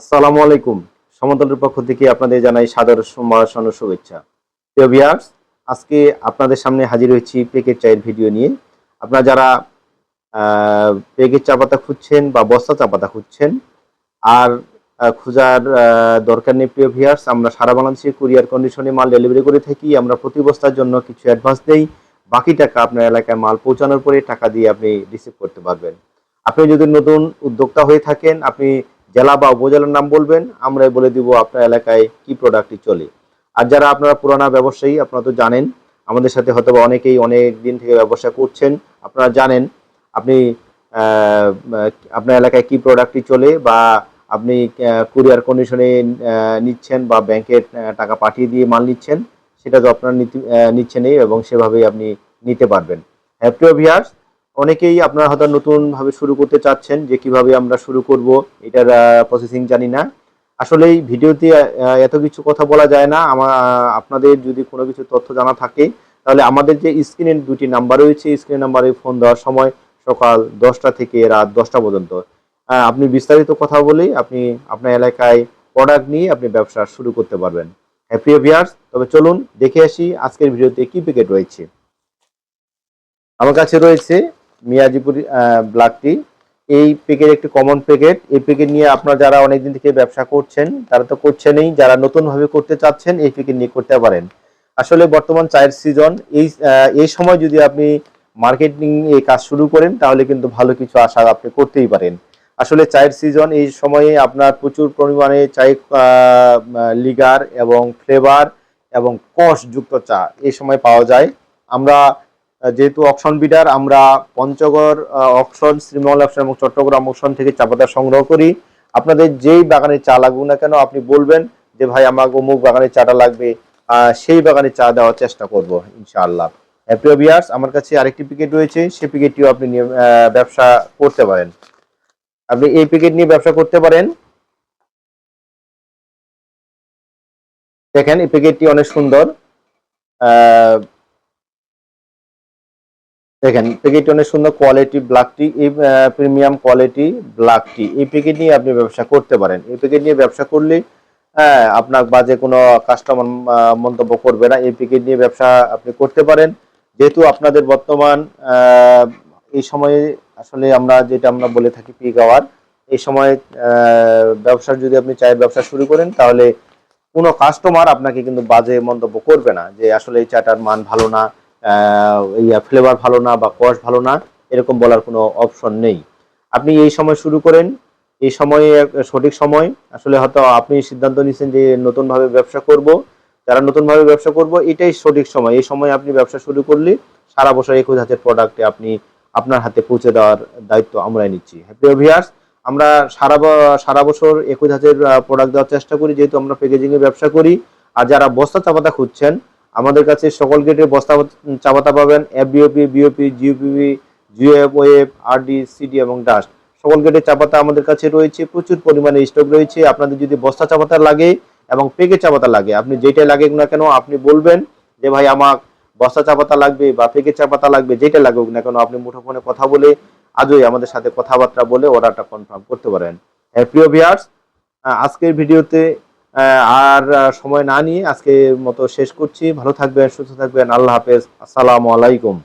আসসালামু আলাইকুম। সমতলের পক্ষ থেকে আপনাদের জানাই সাদর সম্ভাষণ শুভেচ্ছা। প্রিয় ভিউয়ার্স আজকে আপনাদের সামনে হাজির হয়েছি পেকেট চায়ের ভিডিও নিয়ে। আপনারা যারা পেকেট চা পাতা খুঁজছেন বা বস্তা চা পাতা খুঁজছেন, আর খোঁজার দরকার নেই প্রিয় ভিউয়ার্স আমরা সারা বাংলাদেশে কুরিয়ার কন্ডিশনে মাল ডেলিভারি করে থাকি, আমরা প্রতি বস্তার জন্য কিছু অ্যাডভান্স দেই। বাকি টাকা আপনার এলাকায় মাল পৌঁছানোর পরে টাকা দিয়ে আপনি রিসিভ করতে পারবেন। আপনি যদি নতুন উদ্যোক্তা হয়ে থাকেন, আপনি জেলা বা উপজেলার নাম বলবেন আমরাই বলে দিব আপনার এলাকায় কি প্রোডাক্টটি চলে। আর যারা আপনারা পুরানা ব্যবসায়ী আপনারা তো জানেন আমাদের সাথে হয়তো অনেকেই অনেক দিন থেকে ব্যবসা করছেন আপনারা জানেন আপনি আপনার এলাকায় কি প্রোডাক্টটি চলে বা আপনি কুরিয়ার কন্ডিশনে নিচ্ছেন বা ব্যাংকের আহ, টাকা পাঠিয়ে দিয়ে মাল নিচ্ছেন সেটা তো আপনারা নিচ্ছেনই এবং সেভাবেই আপনি নিতে পারবেন। হ্যাঁ প্রিয় ভিয়ার্স অনেকেই আপনারা হয়তো নতুন ভাবে শুরু করতে চাচ্ছেন যে কীভাবে আমরা শুরু করব, এটার প্রসেসিং জানি না। আসলে এই ভিডিওতে এত কিছু কথা বলা যায় না। আমার আপনাদের যদি কোনো কিছু তথ্য জানা থাকে, তাহলে আমাদের যে স্ক্রিনের দুটি নাম্বার রয়েছে স্ক্রিন নাম্বারে ফোন দেওয়ার সময় সকাল দশটা থেকে রাত দশটা পর্যন্ত। আপনি বিস্তারিত কথা বলে আপনি আপনার এলাকায় প্রোডাক্ট নিয়ে আপনি ব্যবসা শুরু করতে পারবেন। হ্যাঁ প্রিয় ভিয়ার্স তবে চলুন দেখে আসি আজকের ভিডিওতে কি প্যাকেট রয়েছে। আমার কাছে রয়েছে মিয়াজিপুর ব্লাক টি এই প্যাকেট একটি কমন প্যাকেট এই প্যাকেট নিয়ে আপনারা যারা অনেকদিন থেকে ব্যবসা করছেন, তারা তো করছেনই। যারা নতুন ভাবে করতে চাচ্ছেন, এই প্যাকেট নিয়ে করতে পারেন। আসলে বর্তমান চায়ের সিজন এই এই সময় যদি আপনি মার্কেটিং এই কাজ শুরু করেন, তাহলে কিন্তু ভালো কিছু আশা আপনি করতেই পারেন। আসলে চায়ের সিজন এই সময়ে আপনার প্রচুর পরিমাণে চাই লিগার এবং ফ্লেভার এবং কষ যুক্ত চা এই সময় পাওয়া যায়। আমরা যেহেতু অকশন বিডার আমরা পঞ্চগড় অকশন শ্রীমঙ্গল অকশন এবং চট্টগ্রাম অকশন থেকে চা পাতা সংগ্রহ করি। আপনাদের যেই বাগানে চা লাগুক না কেন, আপনি বলবেন যে, ভাই আমার অমুক বাগানে চাটা লাগবে। সেই বাগানে চা দেওয়ার চেষ্টা করব, ইনশাআল্লাহ। প্রিয় বিয়ার্স আমার কাছে আরেকটি পিকেট রয়েছে। সেই পিকেটটিও আপনি ব্যবসা করতে পারেন। আপনি এই পিকেট নিয়ে ব্যবসা করতে পারেন। দেখেন, এই প্যাকেটটি অনেক সুন্দর। দেখেন প্যাকেটটি অনেক সুন্দর কোয়ালিটি ব্ল্যাক টি এই প্রিমিয়াম কোয়ালিটি ব্ল্যাক টি এই প্যাকেট নিয়ে আপনি ব্যবসা করতে পারেন। এই প্যাকেট নিয়ে ব্যবসা করলে হ্যাঁ আপনার বাজে কোনো কাস্টমার মন্তব্য করবে না। এই প্যাকেট নিয়ে ব্যবসা আপনি করতে পারেন। যেহেতু আপনাদের বর্তমান এই সময়ে আসলে আমরা যেটা আমরা বলে থাকি পিক আওয়ার এই সময় ব্যবসার যদি আপনি চায়ের ব্যবসা শুরু করেন, তাহলে কোনো কাস্টমার আপনাকে কিন্তু বাজে মন্তব্য করবে না যে আসলে এই চাটার মান ভালো না। ফ্লেভার ভালো না বা কস ভালো না, এরকম বলার কোনো অপশন নেই। আপনি এই সময় শুরু করেন, এই সময়ে সঠিক সময়, আসলে হয়তো আপনি সিদ্ধান্ত নিয়েছেন যে নতুনভাবে ব্যবসা করব। যারা নতুনভাবে ব্যবসা করব, এটাই সঠিক সময়। এই সময় আপনি ব্যবসা শুরু করলে সারা বছর একুশ হাজার প্রোডাক্টে আপনি আপনার হাতে পৌঁছে দেওয়ার দায়িত্ব আমরাই নিচ্ছি। হ্যাপি ভিয়ার্স আমরা সারা সারা বছর একুশ হাজার প্রোডাক্ট দেওয়ার চেষ্টা করি, যেহেতু আমরা প্যাকেজিংয়ে ব্যবসা করি। আর যারা বস্তা চাপাতা খুঁজছেন আমাদের কাছে সকল গেটের বস্তা চাপাতা পাবেন FBOP BOP GOPB GOF OF RD CD এবং ডাস্ট সকল গেটের চাপাতা আমাদের কাছে রয়েছে প্রচুর পরিমাণে স্টক রয়েছে। আপনাদের যদি বস্তা চাপাতা লাগে এবং পেকে চাপাতা লাগে আপনি যেটাই লাগে না কেন আপনি বলবেন যে ভাই আমার বস্তা চাপাতা লাগবে বা পেকে চাপাতা লাগবে যেটা লাগুক না কেন আপনি মুঠোফোনে কথা বলে আজই আমাদের সাথে কথাবার্তা বলে অর্ডারটা কনফার্ম করতে পারেন। হ্যাঁ, প্রিয় ভিয়ার্স আজকের ভিডিওতে আর সময় না নিয়ে আজকে মতো শেষ করছি। ভালো থাকবেন, সুস্থ থাকবেন। আল্লাহ হাফেজ। আসসালামু আলাইকুম।